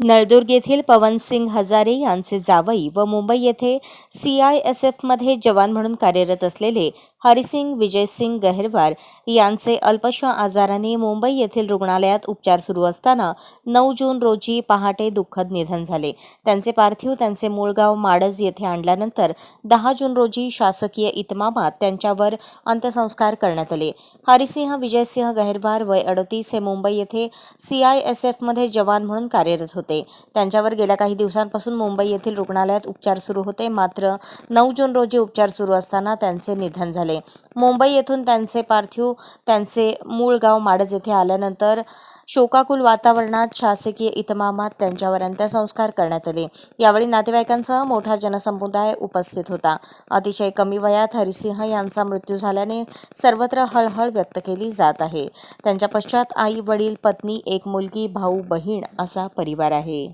नळदुर्ग येथील पवनसिंग हजारे यांचे जावई व मुंबई येथे सी आय एस एफमध्ये जवान म्हणून कार्यरत असलेले हरिसिंग विजयसिंग गहेरवार यांचे अल्पशा आजाराने मुंबई येथील रुग्णालयात उपचार सुरू असताना नऊ जून रोजी पहाटे दुःखद निधन झाले. त्यांचे पार्थिव त्यांचे मूळ गाव माडज येथे आणल्यानंतर दहा जून रोजी शासकीय इतमामात त्यांच्यावर अंत्यसंस्कार करण्यात आले. हरिसिंह विजयसिंह गहेरवार वय अडतीस हे मुंबई येथे सी आय एस एफमध्ये जवान म्हणून कार्यरत होते. त्यांच्यावर गेल्या काही दिवसांपासून मुंबई येथील रुग्णालयात उपचार सुरू होते. मात्र नऊ जून रोजी उपचार सुरू असताना त्यांचे निधन झाले. मुंबई येथून त्यांचे पार्थिव त्यांचे मूळ गाव माडज येथे आल्यानंतर शोकाकुल वातावरणात शासकीय इतमामात त्यांच्यावर अंत्यसंस्कार करण्यात आले. यावेळी नातेवाईकांसह मोठा जनसमुदाय उपस्थित होता. अतिशय कमी वयात हरिसिंह यांचा मृत्यू झाल्याने सर्वत्र हळहळ व्यक्त केली जात आहे. त्यांच्या पश्चात आई वडील पत्नी एक मुलगी भाऊ बहीण असा परिवार आहे.